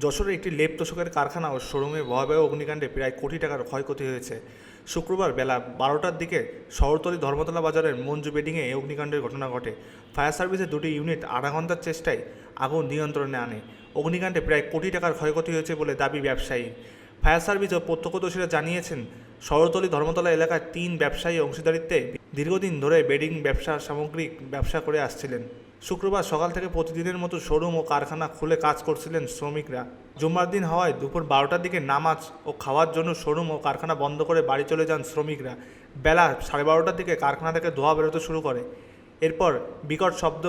যশোরে একটি লেপ তোষকের কারখানা ও শোরুমে ভয়াবহ অগ্নিকাণ্ডে প্রায় কোটি টাকার ক্ষয়ক্ষতি হয়েছে। শুক্রবার বেলা বারোটার দিকে শহরতলি ধর্মতলা বাজারের মঞ্জু বেডিংয়ে এই অগ্নিকাণ্ডের ঘটনা ঘটে। ফায়ার সার্ভিসের দুটি ইউনিট আধা ঘণ্টার চেষ্টায় আগুন নিয়ন্ত্রণে আনে। অগ্নিকাণ্ডে প্রায় কোটি টাকার ক্ষয়ক্ষতি হয়েছে বলে দাবি ব্যবসায়ী। ফায়ার সার্ভিস ও প্রত্যক্ষদর্শীরা জানিয়েছেন, শহরতলি ধর্মতলা এলাকায় তিন ব্যবসায়ী অংশীদারিত্বে দীর্ঘদিন ধরে বেডিং ব্যবসা সামগ্রিক ব্যবসা করে আসছিলেন। শুক্রবার সকাল থেকে প্রতিদিনের মতো শোরুম ও কারখানা খুলে কাজ করছিলেন শ্রমিকরা। জুম্মার দিন হওয়ায় দুপুর বারোটার দিকে নামাজ ও খাওয়ার জন্য শোরুম ও কারখানা বন্ধ করে বাড়ি চলে যান শ্রমিকরা। বেলা সাড়ে বারোটার দিকে কারখানা থেকে ধোয়া বেরোতে শুরু করে। এরপর বিকট শব্দ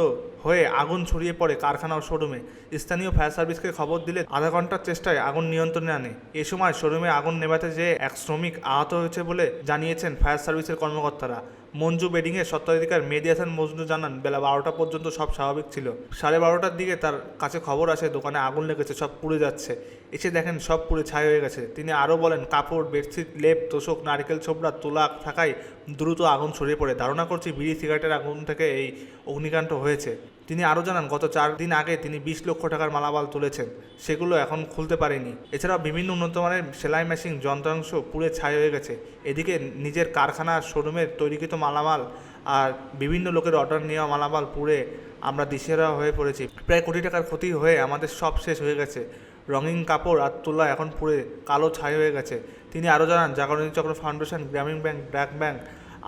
হয়ে আগুন ছড়িয়ে পড়ে কারখানা ও শোরুমে। স্থানীয় ফায়ার সার্ভিসকে খবর দিলে আধা ঘণ্টার চেষ্টায় আগুন নিয়ন্ত্রণে আনে। এ সময় শোরুমে আগুন নেভাতে যেয়ে এক শ্রমিক আহত হয়েছে বলে জানিয়েছেন ফায়ার সার্ভিসের কর্মকর্তারা। মঞ্জু বেডিংয়ের স্বত্বাধিকার মেহেদি হাসান মজনু জানান, বেলা বারোটা পর্যন্ত সব স্বাভাবিক ছিল। সাড়ে বারোটার দিকে তার কাছে খবর আসে, দোকানে আগুন লেগেছে, সব পুড়ে যাচ্ছে। এসে দেখেন সব পুড়ে ছাই হয়ে গেছে। তিনি আরও বলেন, কাপড়, বেডশিট, লেপ, তোষক, নারকেল ছোবড়া, তোলা থাকায় দ্রুত আগুন ছড়িয়ে পড়ে। ধারণা করছি বিড়ি, সিগারেটের আগুন থেকে এই অগ্নিকাণ্ড হয়েছে। তিনি আরও জানান, গত চার দিন আগে তিনি বিশ লক্ষ টাকার মালামাল তুলেছেন। সেগুলো এখন খুলতে পারেনি। এছাড়াও বিভিন্ন উন্নতমানের সেলাই মেশিন, যন্ত্রাংশ পুড়ে ছাই হয়ে গেছে। এদিকে নিজের কারখানা শোরুমের তৈরিকৃত মালামাল আর বিভিন্ন লোকের অর্ডার নেওয়া মালামাল পুড়ে আমরা দিশেরা হয়ে পড়েছি। প্রায় কোটি টাকার ক্ষতি হয়ে আমাদের সব শেষ হয়ে গেছে। রঙিন কাপড় আর তুলা এখন পুড়ে কালো ছাই হয়ে গেছে। তিনি আরও জানান, জাগরণী চক্র ফাউন্ডেশন, গ্রামীণ ব্যাংক, ব্র্যাক ব্যাংক,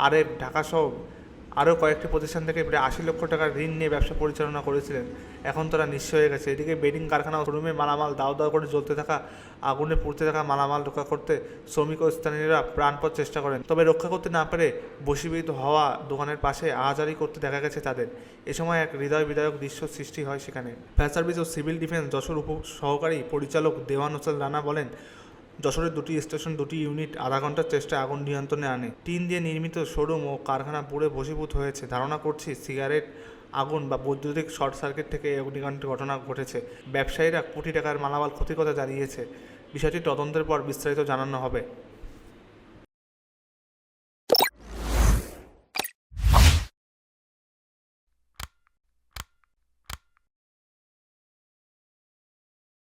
আরএফ, ঢাকাসহ আরও কয়েকটি প্রতিষ্ঠান থেকে প্রায় আশি লক্ষ টাকার ঋণ নিয়ে ব্যবসা পরিচালনা করেছিলেন। এখন তারা নিঃস্ব হয়ে গেছে। এদিকে বেডিং কারখানা শোরুমে মালামাল দাও দাও করে জ্বলতে থাকা, আগুনে পুড়তে থাকা মালামাল রক্ষা করতে শ্রমিক ও স্থানীয়রা প্রাণপণ চেষ্টা করেন। তবে রক্ষা করতে না পেরে বশীভূত হওয়া দোকানের পাশে আহাজারি করতে দেখা গেছে তাদের। এ সময় এক হৃদয় বিদায়ক দৃশ্য সৃষ্টি হয় সেখানে। ফায়ার সার্ভিস ও সিভিল ডিফেন্স যশোর উপ সহকারী পরিচালক দেওয়ান হোসেন রানা বলেন যশোরের দুটি স্টেশন, দুটি ইউনিট আধা ঘণ্টার চেষ্টায় আগুন নিয়ন্ত্রণে আনে। টিন দিয়ে নির্মিত শোরুম ও কারখানা পুড়ে ভসীভূত হয়েছে। ধারণা করছি সিগারেট, আগুন বা বৈদ্যুতিক শর্ট সার্কিট থেকে অগ্নিকাণ্ডের ঘটনা ঘটেছে। ব্যবসায়ীরা কোটি টাকার মালামাল ক্ষতির কথা জানিয়েছে। বিষয়টি তদন্তের পর বিস্তারিত জানানো হবে।